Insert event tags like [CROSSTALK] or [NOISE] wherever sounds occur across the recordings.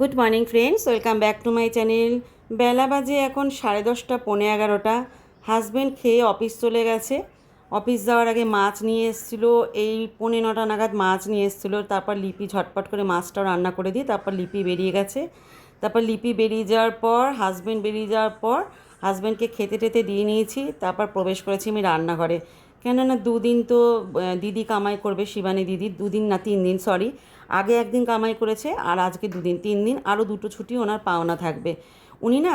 Good morning friends welcome back to my channel বেলা বাজে এখন সাড়ে দশটা, পৌনে এগারোটা। হাজব্যান্ড খেয়ে অফিস চলে গেছে। অফিস যাওয়ার আগে মাছ নিয়ে এসেছিল। এই পৌনে নটা নাগাদ মাছ নিয়ে এসেছিল। তারপর লিপি ঝটপট করে মাছটাও রান্না করে দিই তারপর লিপি বেরিয়ে গেছে। তারপর লিপি বেরিয়ে যাওয়ার পর হাজব্যান্ড বেরিয়ে যাওয়ার পর হাজব্যান্ডকে খেতে টেতে দিয়ে নিয়েছি। তারপর প্রবেশ করেছি আমি রান্নাঘরে। কেননা দুদিন তো দিদি কামাই করবে, শিবানী দিদি। দুদিন না, তিন দিন সরি আগে একদিন কামাই করেছে, আর আজকে দুদিন তিন দিন আরও দুটো ছুটি ওনার পাওনা থাকবে। উনি না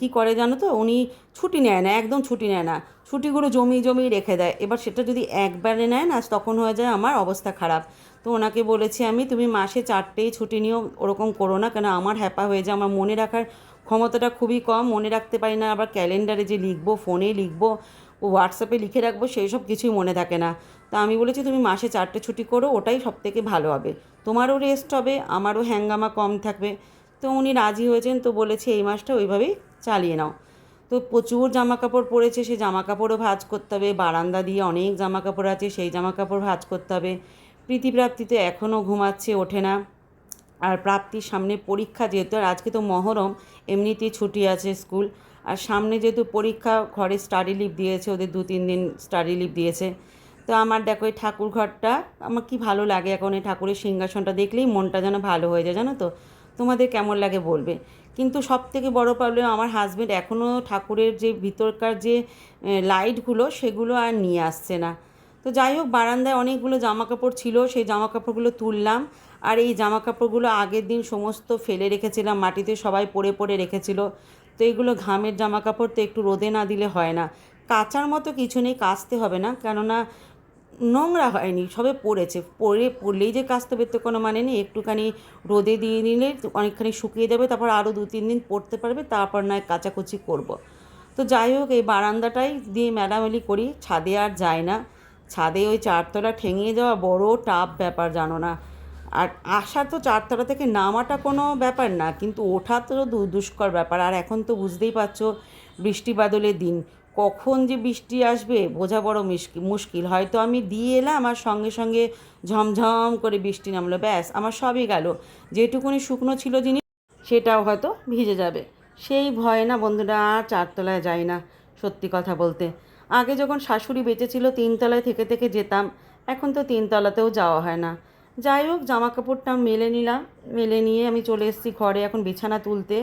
কি করে জানো তো, উনি ছুটি নেয় না, একদম ছুটি নেয় না। ছুটিগুলো জমি জমি রেখে দেয়। এবার সেটা যদি একবারে নেয় না, তখন হয়ে যায় আমার অবস্থা খারাপ। তো ওনাকে বলেছি আমি, তুমি মাসে চারটেই ছুটি নিও, ওরকম করো না, কেন আমার হ্যাপা হয়ে যায়। আমার মনে রাখার ক্ষমতাটা খুবই কম, মনে রাখতে পারি না। আবার ক্যালেন্ডারে যে লিখব ফোনে লিখব, হোয়াটসঅ্যাপে লিখে রাখব, সেই সব কিছুই মনে থাকে না। তা আমি বলেছি, তুমি মাসে চারটে ছুটি করো, ওটাই সব থেকে ভালো হবে। তোমারও রেস্ট হবে, আমারও হ্যাঙ্গামা কম থাকবে। তো উনি রাজি হয়েছেন, তো বলেছে, এই মাসটা ওইভাবেই চালিয়ে নাও। তো প্রচুর জামা কাপড় পরেছে সেই জামা কাপড়ও ভাঁজ করতে হবে, বারান্দা দিয়ে অনেক জামা কাপড় আছে, সেই জামা কাপড় ভাঁজ করতে হবে। প্রীতিপ্রাপ্তি তো এখনও ঘুমাচ্ছে, ওঠে না। আর প্রাপ্তির সামনে পরীক্ষা যেহেতু, আর আজকে তো মহরম এমনিতেই ছুটি আছে স্কুল। আর সামনে যেহেতু পরীক্ষা, ঘরে স্টাডি লিভ দিয়েছে, ওদের দু তিন দিন স্টাডি লিভ দিয়েছে। তো আমার দেখো এই ঠাকুর ঘরটা, আমার কি ভালো লাগে এখন এই ঠাকুরের সিংহাসনটা দেখলেই মনটা যেন ভালো হয়ে যায়, জানো তো? তোমাদের কেমন লাগে বলবে। কিন্তু সব থেকে বড় প্রবলেম আমার হাজব্যান্ড এখনও ঠাকুরের যে ভিতরকার যে লাইটগুলো সেগুলো আর নিয়ে আসছে না। তো যাই হোক, বারান্দায় অনেকগুলো জামা কাপড় ছিল, সেই জামা কাপড়গুলো তুললাম। আর এই জামা কাপড়গুলো আগের দিন সমস্ত ফেলে রেখেছিলাম, মাটিতে সবাই পরে পরে রেখেছিল। তো এগুলো ঘামের জামা কাপড় তো একটু রোদে না দিলে হয় না। কাচার মতো কিছু নেই, কাচতে হবে না। কেননা নোংরা হয়নি, সবে পড়েছে। পরে পড়লেই যে কাচতে হবে তো কোনো মানে নেই, একটুখানি রোদে দিয়ে নিলে অনেকখানি শুকিয়ে যাবে, তারপর আরও দু তিন দিন পড়তে পারবে, তারপর নয় কাচাকুচি করব। তো যাই হোক, এই বারান্দাটাই দিয়ে মেলামেলি করি, ছাদে আর যায় না। ছাদে ওই চারতলা ঠেঙিয়ে যাওয়া বড় টাপ ব্যাপার, জানো না। আর আসা তো চারতলা থেকে নামাটা কোনো ব্যাপার না, কিন্তু ওঠা তো দুষ্কর ব্যাপার, আর এখন তো বুঝতেই পারছ বৃষ্টি বাদলের দিন। কখন যে বৃষ্টি আসবে বোঝা বড় মুশকিল। হয়তো আমি দিয়ে এলাম আর সঙ্গে সঙ্গে ঝমঝম করে বৃষ্টি নামলো। ব্যাস, আমার সবই গেল। যেটুকুনি শুকনো ছিল জিনিস, সেটাও হয়তো ভিজে যাবে। সেই ভয়ে না বন্ধুরা, আর চারতলায় যাই না, সত্যি কথা বলতে। আগে যখন শাশুড়ি বেঁচে ছিল তিনতলায় থেকে থেকে যেতাম। এখন তো তিনতলাতেও যাওয়া হয় না। যাই হোক জামা কাপড়টা মেলে নিলাম। মেলে নিয়ে আমি চলে এসেছি ঘরে এখন বিছানা তুলতে।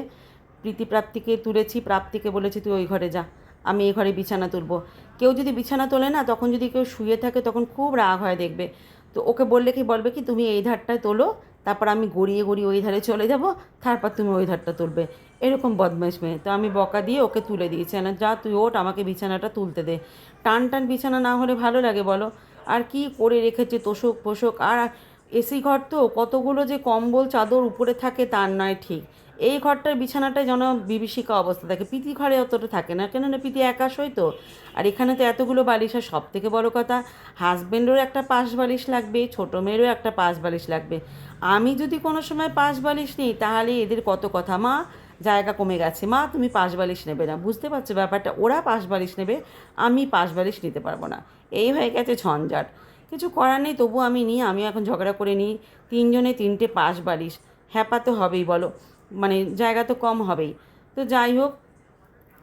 প্রীতি প্রাপ্তিকে তুলেছি, প্রাপ্তিকে বলেছি, তুই ওই ঘরে যা। আমি এই ঘরে বিছানা তুলবো। কেউ যদি বিছানা তোলে না, তখন যদি কেউ শুয়ে থাকে, তখন খুব রাগ হয় দেখবে। তো ওকে বললে কি, বলবে কি, তুমি এই ধারটায় তোলো, তারপর আমি গড়িয়ে গড়িয়ে ওই ধারে চলে যাব, তারপর তুমি ওই ধারটা তুলবে। এরকম বদমাইশ মেয়ে। তো আমি বকা দিয়ে ওকে তুলে দিয়েছি। না যা, তুই ওঠ, আমাকে বিছানাটা তুলতে দে। টান টান বিছানা না হলে ভালো লাগে বলো। আর কি করে রেখেছে, তোষক পোষক আর এসি ঘর তো কতগুলো যে কম্বল চাদর উপরে থাকে, তার নয় ঠিক। এই ঘরটার বিছানাটায় যেন বিভীষিকা অবস্থা থাকে। পিতি ঘরে অতটা থাকে না। কেননা পিতি একা শোয় তো। আর এখানে তো এতগুলো বালিশ, আর সব থেকে বড় কথা হাজব্যান্ডেরও একটা পাশ বালিশ লাগবে, ছোটো মেয়েরও একটা পাশ বালিশ লাগবে। আমি যদি কোনো সময় পাশ বালিশ নিই, তাহলে এদের কত কথা? মা, জায়গা কমে গেছে। মা, তুমি পাশ বালিশ নেবে না। বুঝতে পারছ ব্যাপারটা? ওরা পাশ বালিশ নেবে, আমি পাশ বালিশ নিতে পারব না। এই হয়ে গেছে ঝঞ্ঝাট। কিছু করার নেই তবু আমি নিই আমি এখন ঝগড়া করে নিই। তিনজনে তিনটে পাশ বালিশ। হ্যাপা তো হবেই, বলো। মানে জায়গা তো কম হবেই। তো যাই হোক,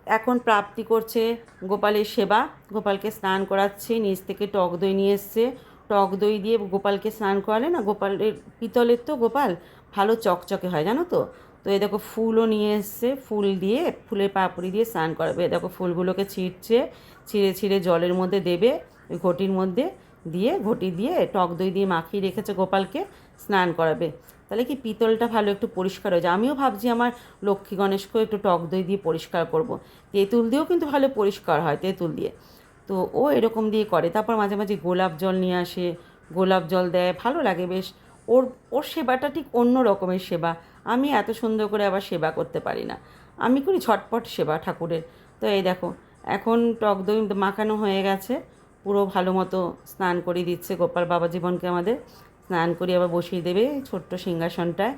এখন প্রাপ্তি করছে গোপালের সেবা। গোপালকে স্নান করাচ্ছে, নিচ থেকে টক দই নিয়ে এসছে। টক দই দিয়ে গোপালকে স্নান করালে না গোপালের, পিতলের তো গোপাল ভালো চকচকে হয়, জানো তো? তো এ দেখো ফুলও নিয়ে এসছে, ফুল দিয়ে, ফুলের পাপড়ি দিয়ে স্নান করাবে। এ দেখো ফুলগুলোকে ছিঁড়ছে, ছিঁড়ে ছিঁড়ে জলের মধ্যে দেবে, ওই ঘটির মধ্যে দিয়ে, ঘটি দিয়ে টক দই দিয়ে মাখিয়ে রেখেছে গোপালকে, স্নান করাবে। তাহলে কি পিতলটা ভালো একটু পরিষ্কার হয়ে যায়? আমিও ভাবছি আমার লক্ষ্মী গণেশকেও একটু টক দই দিয়ে পরিষ্কার করব। তেঁতুল দিয়েও কিন্তু ভালো পরিষ্কার হয় তেঁতুল দিয়ে। তো ও এরকম দিয়ে করে। তারপর মাঝে মাঝে গোলাপ জল নিয়ে আসে, গোলাপ জল দেয়, ভালো লাগে বেশ। ওর ওর সেবাটা ঠিক অন্য রকমের সেবা। আমি এত সুন্দর করে আবার সেবা করতে পারি না। আমি করি ঝটপট সেবা ঠাকুরের। তো এই দেখো, এখন টক দই মাখানো হয়ে গেছে। পুরো ভালো মতো স্নান করিয়ে দিচ্ছে গোপাল বাবা জীবনকে আমাদের। স্নান করিয়ে আবার বসিয়ে দেবে ছোট্ট সিংহাসনটায়।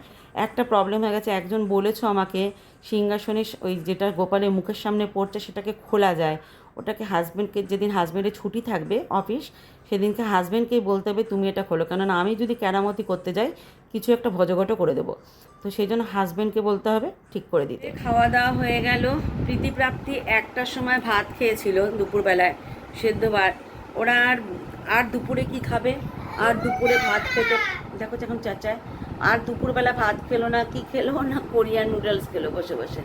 একটা প্রবলেম হয়ে গেছে একজন বলেছ আমাকে সিংহাসনে ওই যেটা গোপালের মুখের সামনে পড়ছে সেটাকে খোলা যায়। ওটাকে হাজব্যান্ডকে যেদিন হাজব্যান্ডের ছুটি থাকবে অফিস সেদিনকে হাজব্যান্ডকেই বলতে হবে তুমি এটা খোলো। কেননা আমি যদি কেরামতি করতে যাই কিছু একটা ভজঘট করে দেবো। তো সেই জন্য হাজব্যান্ডকে বলতে হবে ঠিক করে দিতে খাওয়া দাওয়া হয়ে গেল। প্রীতিপ্রাপ্তি একটার সময় ভাত খেয়েছিল দুপুরবেলায় সেদ্ধ ভাত ওরা আর আর দুপুরে কি খাবে? আর দুপুরে ভাত খেতে দেখো যখন চাচায়। আর দুপুরবেলা ভাত খেলো না কি খেলো না কোরিয়ান নুডলস খেলো বসে বসে।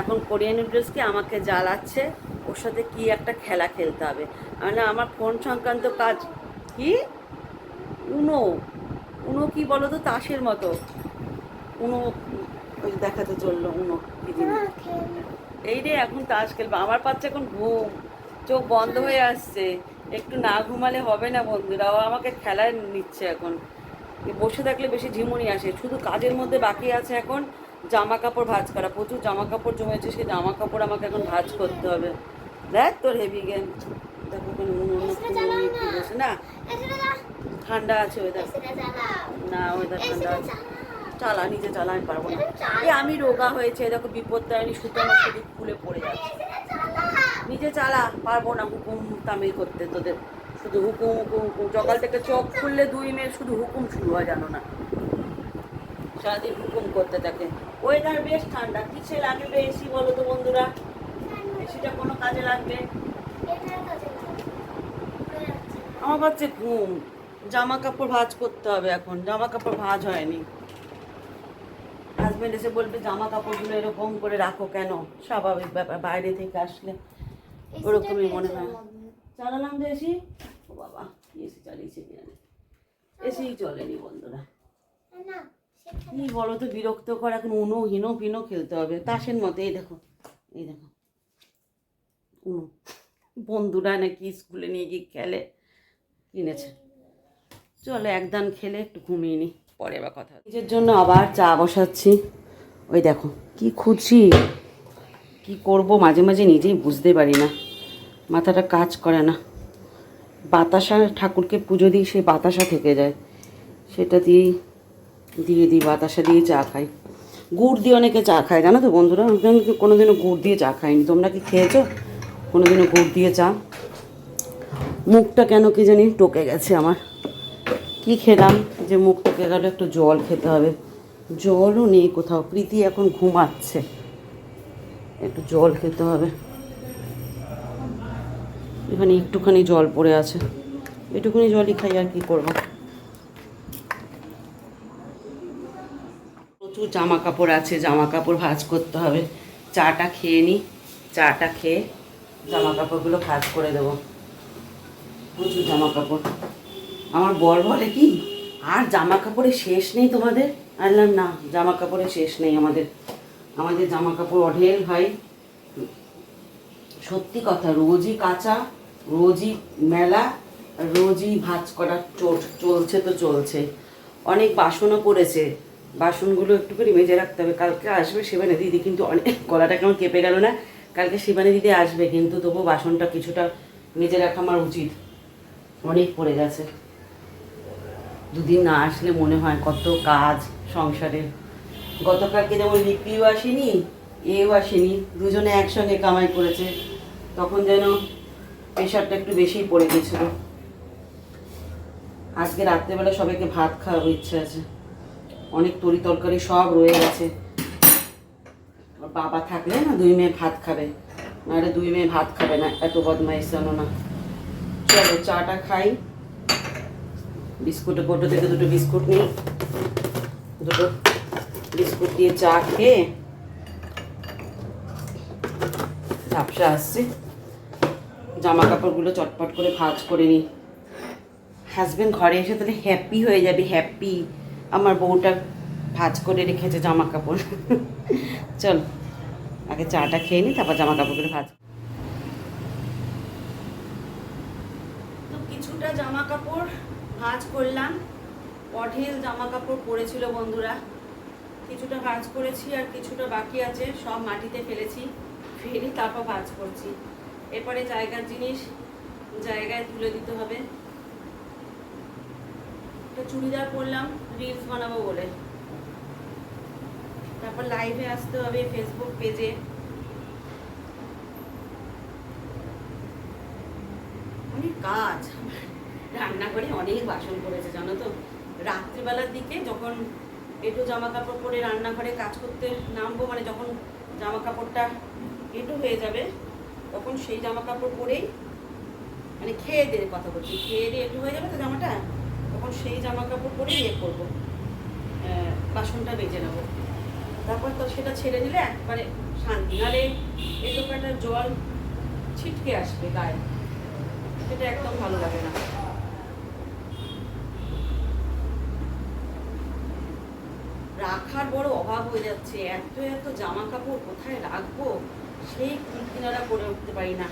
এখন কোরিয়ান নুডলসকে আমাকে জ্বালাচ্ছে? ওর সাথে কি একটা খেলা খেলতে হবে? মানে আমার ফোন সংক্রান্ত কাজ। কি? উনো। উনো কি বলো তো তাসের মতো। উনো ওই দেখাতে চলল উনো কি জিনিস এই রে এখন তাস খেলবে। আমার পাচ্ছে এখন ঘুম। চোখ বন্ধ হয়ে আসছে। একটু না ঘুমালে হবে না বন্ধুরা ও আমাকে খেলায় নিচ্ছে এখন। বসে থাকলে বেশি ঝিমুনি আসে। শুধু কাজের মধ্যে বাকি আছে এখন জামা কাপড় ভাঁজ করা। প্রচুর জামা কাপড় জমেছে সেই জামা কাপড় আমাকে এখন ভাঁজ করতে হবে। দেখ তোর হেভি গেম দেখো বসে না। ঠান্ডা আছে ওই দেখ না ওয়েদার ঠান্ডা আছে। চালা নিজে চালা আমি পারব না। এই আমি রোগা হয়েছে দেখো বিপদ দেয়নি সুতো আমার শরীর খুলে পড়ে যাচ্ছে। নিজে চালা, পারব না হুকুম তামিল করতে তোদের। শুধু হুকুম হুকুম হুকুম। সকাল থেকে চোখ খুললে দুই মেয়ে শুধু হুকুম শুরু হয় জানো না। সারাদিন হুকুম করতে থাকে। ওয়েদার বেশ ঠান্ডা। কিসে লাগবে এসি বলো তো বন্ধুরা? এসিটা কোনো কাজে লাগবে? আমার বাচ্চা ঘুম। জামা কাপড় ভাজ করতে হবে এখন। জামা কাপড় ভাঁজ হয়নি। হাজবেন্ড এসে বলবে, জামা কাপড়গুলো এরকম করে রাখো কেন? স্বাভাবিক ব্যাপার, বাইরে থেকে আসলে। ওরকমই মনে হয়। চালালাম যে এসি। ও বাবা এসি চালিয়েছে জানি? এসি চলেনি বন্ধুরা। কি বলো তো বিরক্তকর এখন উনো হিনো ফিনো খেলতে হবে। তাসের মতো এই দেখো এই দেখো। উনো বন্ধুরা নাকি স্কুলে নিয়ে গিয়ে খেলে কিনেছে। চলো একদান খেলে একটু ঘুমিয়ে নি পরে আবার কথা। নিজের জন্য আবার চা বসাচ্ছি। ওই দেখো কি খুঁজছি কি করব? মাঝে মাঝে নিজেই বুঝতে পারি না। মাথাটা কাজ করে না। বাতাসা ঠাকুরকে পুজো দিই, সেই বাতাসা থেকে যায়। সেটা দিয়েই দিয়ে দিই, বাতাসা দিয়ে চা খাই। গুড় দিয়ে অনেকে চা খায়, জানো তো বন্ধুরা? আমি কোনোদিনও গুড় দিয়ে চা খাইনি। তোমরা কি খেয়েছো? কোনোদিনও গুড় দিয়ে চা? মুখটা কেন কি জানি টকে গেছে আমার। কি খেলাম? যে মুখ টকে গেল একটু জল খেতে হবে। জলও নেই কোথাও। প্রীতি এখন ঘুমাচ্ছে। একটু জল খেতে হবে। এখানে একটুখানি জল পড়ে আছে। একটুখানি জলই খাই আর কি করব। প্রচুর জামা কাপড় আছে জামা কাপড় ভাঁজ করতে হবে। চাটা খেয়ে নিই চাটা খেয়ে জামা কাপড়গুলো ভাজ করে দেবো। প্রচুর জামা কাপড় আমার বর বলে কি, আর জামা কাপড়ের শেষ নেই তোমাদের? আনলাম না জামা কাপড়ের শেষ নেই আমাদের। আমাদের জামা কাপড় অঢেল হয়। সত্যি কথা, রোজই কাঁচা, রোজই মেলা রোজই ভাঁজ করা চোট চলছে তো চলছে। অনেক বাসনও পড়েছে। বাসনগুলো একটু করে মেজে রাখতে হবে। কালকে আসবে শিবানী দিদি, কিন্তু অনেক গলাটা কেমন কেঁপে গেল না? কালকে শিবানী দিদি আসবে, কিন্তু তবু বাসনটা কিছুটা মেজে রাখা আমার উচিত। অনেক পড়ে গেছে। দুদিন না আসলে মনে হয় কত কাজ সংসারের গতকালকে যেমন লিপিও আসেনি, এও আসেনি, দুজনে একসঙ্গে কামাই করেছে। তখন যেন প্রেশারটা একটু বেশিই পড়ে গেছিল। আজকে রাত্রেবেলা সবাইকে ভাত খাওয়ার ইচ্ছে আছে। অনেক তরি তরকারি সব রয়ে গেছে। বাবা থাকলে না দুই মেয়ে ভাত খাবে, নাহলে দুই মেয়ে ভাত খাবে না, এত বদমাইশ জানো না। চলো, চাটা খাই। বিস্কুটের কোটো থেকে দুটো বিস্কুট নিই। দুটো বিস্কুট দিয়ে চা খেয়ে ঝাপসা আসছে। জামা কাপড়গুলো চটপট করে ভাঁজ করে নিই হাজব্যান্ড ঘরে এসে তাহলে হ্যাপি হয়ে যাবে হ্যাপি আমার বউটা ভাঁজ করে রেখেছে জামা কাপড় চল, আগে চাটা খেয়ে নিই তারপর জামা কাপড়গুলো ভাঁজ। তো কিছুটা জামা কাপড় ভাঁজ করলাম। অঢেল জামা কাপড় পরেছিল বন্ধুরা। কিছুটা ভাঁজ করেছি আর কিছুটা বাকি আছে, সব মাটিতে ফেলেছি, ফেলে তারপর ভাঁজ করছি। এরপরে জায়গার জিনিস, জায়গায় তুলে দিতে হবে। একটা চুড়িদার পরলাম রিলস বানাবো বলে। তারপর লাইভে আসতে হবে ফেসবুক পেজে অনেক কাজ। রান্নাঘরে অনেক বাসন করেছে জানো তো? রাত্রিবেলার দিকে যখন একটু জামা কাপড় পরে রান্নাঘরে কাজ করতে নামবো মানে যখন জামা কাপড়টা একটু হয়ে যাবে, তখন সেই জামা কাপড় পরেই মানে খেয়ে দিয়ে কথা বলছি। খেয়ে দিয়ে একটু হয়ে যাবে তো জামাটা? তখন সেই জামা কাপড় পরেই ইয়ে করব। বাসনটা বেজে নেব। তারপর তো সেটা ছেড়ে দিলে একবারে শান্তি। নাহলে একটা জল ছিটকে আসবে গায়ে। সেটা একদম ভালো লাগে না। রাখার বড় অভাব হয়ে যাচ্ছে। এত এত জামা কাপড় কোথায় রাখব? সেই কিনারা করে উঠতে পারি না।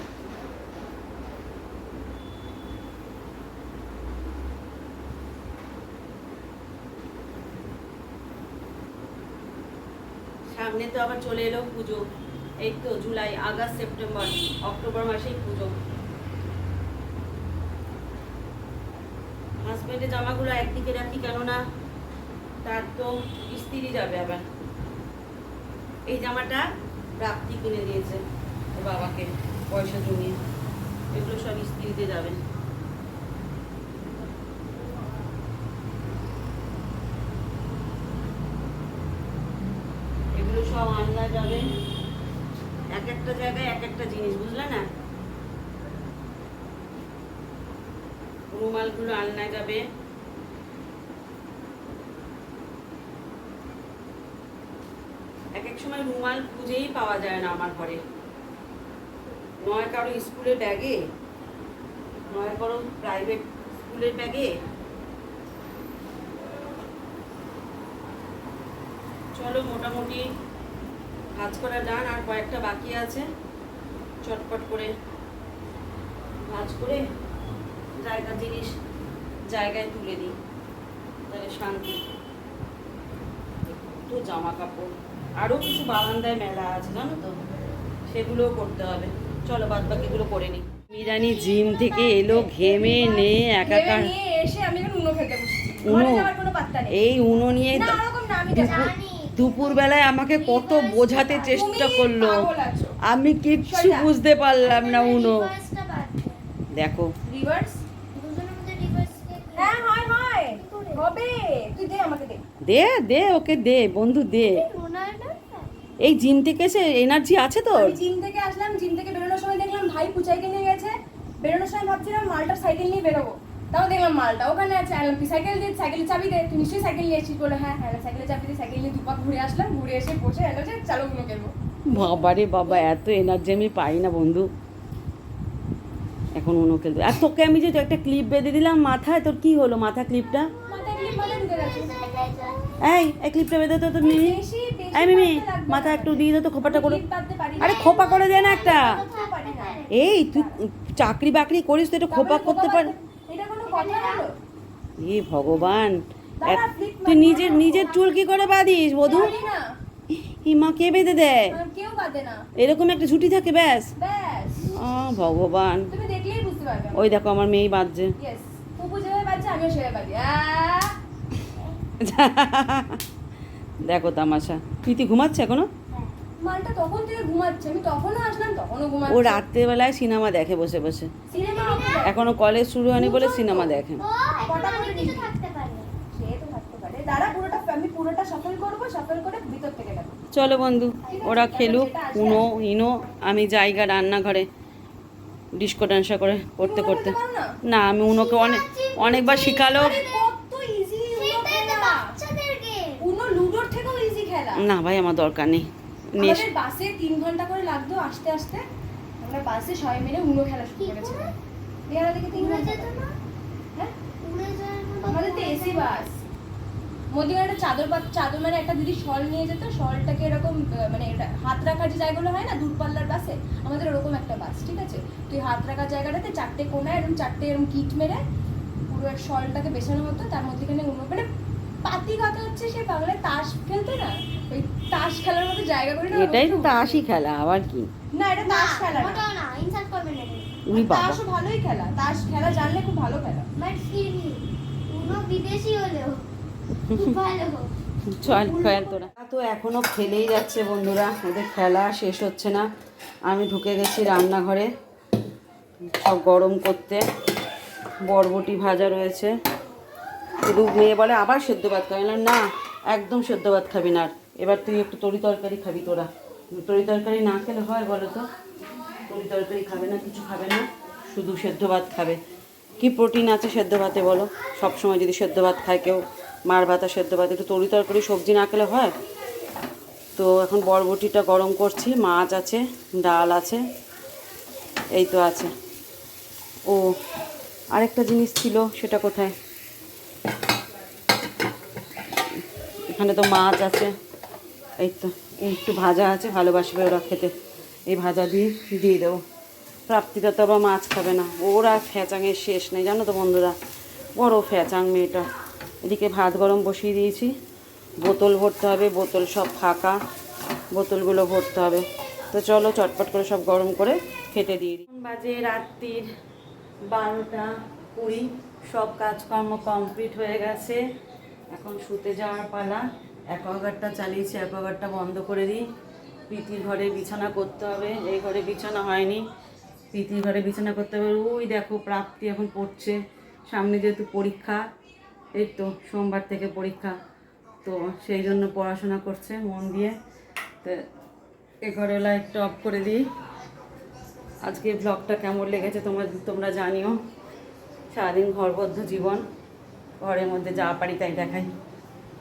সামনে তো আবার চলে এলো পুজো। এই তো জুলাই, আগস্ট, সেপ্টেম্বর, অক্টোবর মাসেই পুজো। হাজবেন্ডের জামাগুলো একদিকে রাখি কেননা তার তো স্ত্রী যাবে আবার। এই জামাটা প্রাপ্তি কিনে দিয়েছে ওর বাবাকে, পয়সা জমিয়ে এগুলো সব স্ত্রীতে যাবে। এগুলো সব আনলা যাবে। এক একটা জায়গায় এক একটা জিনিস, বুঝলে না? রুমালগুলো আলনা যাবে এক এক সময় রুমাল খুঁজেই পাওয়া যায় না আমার ঘরে। নয় কারও স্কুলের ব্যাগে, নয় কারও প্রাইভেট স্কুলের ব্যাগে। চলো মোটামুটি কাজ করা ডান, আর কয়েকটা বাকি আছে। চটপট করে ভাজ করে জায়গা, জিনিস জায়গায় তুলে দিই। তাহলে শান্তি। একটু জামা কাপড়। আরও কিছু বারান্দায় মেলা আছে জানো তো? সেগুলোও করতে হবে। চলো বাদ বাকিগুলো করে নিই মিরানি জিম থেকে এলো ঘেমে নে একাকার এসে আমি এখন উনো খেতে বসেছি। উনো? ঘরে কোনো পাত্তা নেই। এই উনো নিয়ে না ওরকম না দুপুর জানি। দুপুর বেলায় আমাকে কত বোঝাতে চেষ্টা করল। আমি কিচ্ছু বুঝতে পারলাম না উনো। দেখো। রিভার্স হ্যাঁ হয়। হয় হবে। তুই দে আমাকে দে। দে দে ওকে দে বন্ধু দে। এই জিম থেকে এসে এনার্জি আছে তো আমি জিম থেকে আসলাম জিম থেকে বেরোনোর সময় দেখলাম ভাই পুচাইকে নিয়ে গেছে। বেরোনোর সময় ভাবছিলাম মালটার সাইকেল নিয়ে বেরোবো। তাও দেখলাম মালটা ওখানে আছে। আনলাম তুই সাইকেল দিয়ে সাইকেলের চাবি দে। তুই নিশ্চয়ই সাইকেল নিয়ে এসেছিস বলে হ্যাঁ হ্যাঁ সাইকেলের চাবি দিয়ে সাইকেল নিয়ে দুপাক ঘুরে আসলাম। ঘুরে এসে বসে এলো যে চালো গুলো খেলব বাবারে বাবা এত এনার্জি আমি পাই না বন্ধু। এখন উনো খেলতে আর তোকে আমি যে একটা ক্লিপ বেঁধে দিলাম মাথায় তোর কি হলো মাথা ক্লিপটা এই এই ক্লিপটা বেঁধে তো তোর বেশি বেশি এই মিমি মাথা একটু দিয়ে দে তো খোপাটা করে। আরে খোপা করে দে না একটা। এই তুই চাকরি বাকরি করিস তো একটু খোপা করতে পার। এ ভগবান তুই নিজের নিজের চুল কি করে বাঁধিস বধু? না কে বেঁধে দেয়? এরকম একটা ছুটি থাকে ব্যাস। ও ভগবান। ওই দেখো আমার মেয়ে বাজছে বাজছে আমিও বাজি! [LAUGHS] দেখো তামাশা প্রীতি ঘুমাচ্ছে এখনও? মালটা তখন থেকে ঘুমাচ্ছে আমি তখনও আসলাম তখনও ও রাত্রেবেলায় সিনেমা দেখে বসে বসে। সিনেমা এখনও কলেজ শুরু হয়নি বলে সিনেমা দেখে। সে তো থাকতে পারে। পুরোটা আমি পুরোটা সফল করব সফল করে ভিতর থেকে দেবো চলো বন্ধু ওরা খেলুক উনো ইনো আমি জায়গা রান্নাঘরে ডিস্কো ডান্সা করে করতে করতে। না? আমি উনোকে অনেক অনেকবার শিখালো কত ইজি উনো লুডোর থেকেও ইজি খেলা না ভাই আমার দরকার নেই। আমাদের বাসে তিন ঘণ্টা করে লাগতো আসতে আসতে। আমরা বাসে সবাই মিলে উনো খেলা শুরু এখানে থেকে তিন ঘণ্টা হ্যাঁ? আমাদের তো এসি বাস। মধ্যিখানে একটা চাদর চাদর মানে একটা দিদি শল নিয়ে যেত শলটাকে এরকম মানে হাত রাখার যে জায়গাগুলো হয় না দূরপাল্লার বাসে আমাদের ওরকম একটা বাস ঠিক আছে? তুই হাত রাখার জায়গাটাতে চারটে কোনায় এরকম চারটে এরকম কিট মেরে পুরো এক শলটাকে বেছানো হতো তার মধ্যেখানে উনো মানে পাতি কথা হচ্ছে সে পাগলে তাস খেলতে না? ওই তাস খেলার মতো জায়গা করে না এটাই তো তাসই খেলা আবার কি? না এটা তাস খেলা না। উনি বাবা। তাসও ভালোই খেলা তাস খেলা জানলে খুব ভালো খেলা। বিদেশি হলেও খুব ভালো। চল খেল তোরা। তো এখনও খেলেই যাচ্ছে বন্ধুরা ওদের খেলা শেষ হচ্ছে না। আমি ঢুকে গেছি রান্নাঘরে সব গরম করতে। বরবটি ভাজা রয়েছে। শুধু মেয়ে বলে, আবার সেদ্ধ ভাত খাবি। না না, একদম সেদ্ধ ভাত খাবি না। আর এবার তুই একটু তরি তরকারি খাবি তোরা। তরি তরকারি না খেলে হয় বলো তো? তরি তরকারি খাবে না, কিছু খাবে না, শুধু সেদ্ধ ভাত খাবে। কি প্রোটিন আছে সেদ্ধ ভাতে বলো? সব সময় যদি সেদ্ধ ভাত খায় কেউ, মার ভাত সেদ্ধ ভাত, একটু তরি তরকারি, সবজি না খেলে হয়? তো এখন বরবটিটা গরম করছি, মাছ আছে, ডাল আছে, এই তো আছে। ও, আরেকটা জিনিস ছিল, সেটা কোথায়? এখানে তো মাছ আছে। এই তো, একটু ভাজা আছে, ভালোবাসবে ওরা খেতে। এই ভাজা দিয়ে দিয়ে দেবো। প্রাপ্তিটা তো আবার মাছ খাবে না। ওরা ফ্যাচাঙের শেষ নেই, জানো তো বন্ধুরা? বড় ফ্যাচাং মেয়েটা। এদিকে ভাত গরম বসিয়ে দিয়েছি। বোতল ভরতে হবে, বোতল সব ফাঁকা। বোতলগুলো ভরতে হবে। তো চলো, চটপট করে সব গরম করে খেতে দিয়ে দিই। বাজে রাত্রির বারোটা কুড়ি। সব কাজকর্ম কমপ্লিট হয়ে গেছে। এখন শুতে যাওয়ার পালা। অ্যাকোয়াগার্ডটা চালিয়েছি, অ্যাকোয়াগার্ডটা বন্ধ করে দিই। প্রীতির ঘরে বিছানা করতে হবে। এই ঘরে বিছানা হয়নি। প্রীতির ঘরে বিছানা করতে হবে। ওই দেখো, প্রাপ্তি এখন পড়ছে। সামনে যেহেতু পরীক্ষা, এই তো সোমবার থেকে পরীক্ষা। তো সেই জন্য পড়াশোনা করছে মন দিয়ে। তো এ ঘরে লাইটটা অফ করে দিই। আজকে ব্লগটা কেমন লেগেছে তোমরা তোমরা জানিও। সারাদিন ঘরবদ্ধ জীবন, ঘরের মধ্যে যা পারি তাই দেখাই।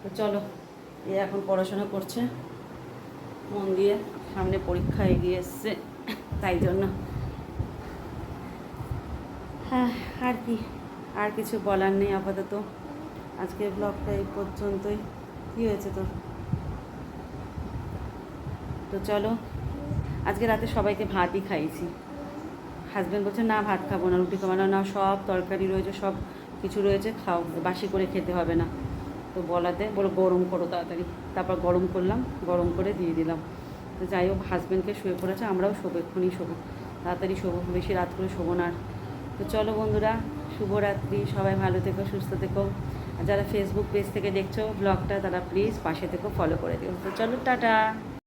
তো চলো, এ এখন পড়াশোনা করছে। মন দিয়ে সামনে পরীক্ষা এগিয়ে এসছে, তাই জন্য। হ্যাঁ আর কি, আর কিছু বলার নেই আপাতত। আজকের ব্লগটা এই পর্যন্তই। কী হয়েছে তোর? তো চলো, আজকে রাতে সবাইকে ভাতই খাইয়েছি। হাজব্যান্ড বলছে, না, ভাত খাব না, রুটি খাব না সব তরকারি রয়েছে, সব কিছু রয়েছে, খাও, বাসি করে খেতে হবে না। তো বলাতে বলো, গরম করো তাড়াতাড়ি। তারপর গরম করলাম, গরম করে দিয়ে দিলাম। তো যাই হোক হাজব্যান্ডকে শুয়ে পড়েছে, আমরাও শোবো, এক্ষুনি শোবো। তাড়াতাড়ি শোবো, বেশি রাত করে শোবো না তো চলো বন্ধুরা, শুভরাত্রি, সবাই ভালো থেকো, সুস্থ থেকো। আর যারা ফেসবুক পেজ থেকে দেখছ ব্লগটা তারা প্লিজ পাশে থেকো ফলো করে দিও। তো চলো, টাটা।